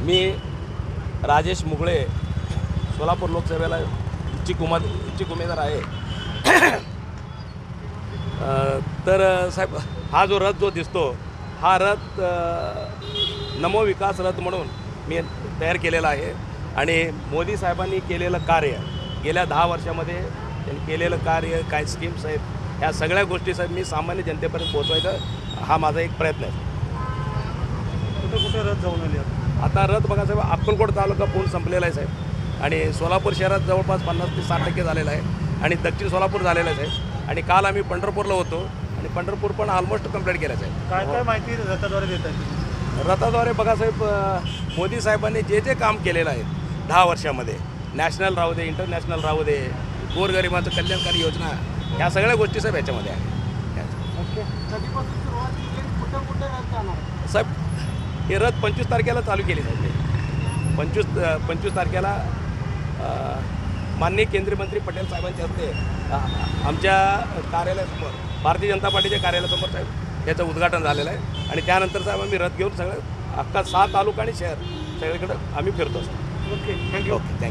मी राजेश मुगळे सोलापूर लोकसभेला इच्छिक उमेद इच्छिक उमेदवार आहे. तर साहेब हा जो रथ जो दिसतो हा रथ नमो विकास रथ म्हणून मी तयार केलेला आहे. आणि मोदी साहेबांनी केलेलं कार्य गेल्या दहा वर्षामध्ये त्यांनी केलेलं कार्य काय स्कीम्स आहेत ह्या सगळ्या गोष्टी साहेब मी सामान्य जनतेपर्यंत पोहोचवायचा हा माझा एक प्रयत्न आहे. कुठं कुठं रथ जाऊन आले आता? रथ बघा साहेब अक्कलकोट तालुका पूर्ण संपलेला आहे साहेब. आणि सोलापूर शहरात जवळपास पन्नास ते साठ टक्के झालेला आहे. आणि दक्षिण सोलापूर झालेलं आहे साहेब. आणि काल आम्ही पंढरपूरला होतो आणि पंढरपूर पण ऑलमोस्ट कंप्लीट केलं साहेब. काय काय माहिती रथाद्वारे देत आहे रथाद्वारे बघा साहेब मोदी साहेबांनी जे जे काम केलेलं आहे दहा वर्षामध्ये नॅशनल राहू दे इंटरनॅशनल राहू दे गोरगरिबाचं कल्याणकारी योजना ह्या सगळ्या गोष्टी साहेब याच्यामध्ये आहे साहेब हे रथ पंचवीस तारखेला चालू केली हे. पंचवीस पंचवीस तारखेला माननीय केंद्रीय मंत्री पटेल साहेबांच्या हस्ते आमच्या कार्यालयासमोर भारतीय जनता पार्टीच्या कार्यालयासमोर साहेब याचं उद्घाटन झालेलं आहे. आणि त्यानंतर साहेब आम्ही रथ घेऊन सगळं अख्खा सहा तालुका आणि शहर सगळीकडं आम्ही फिरतो. Okay thank you. Okay thank you.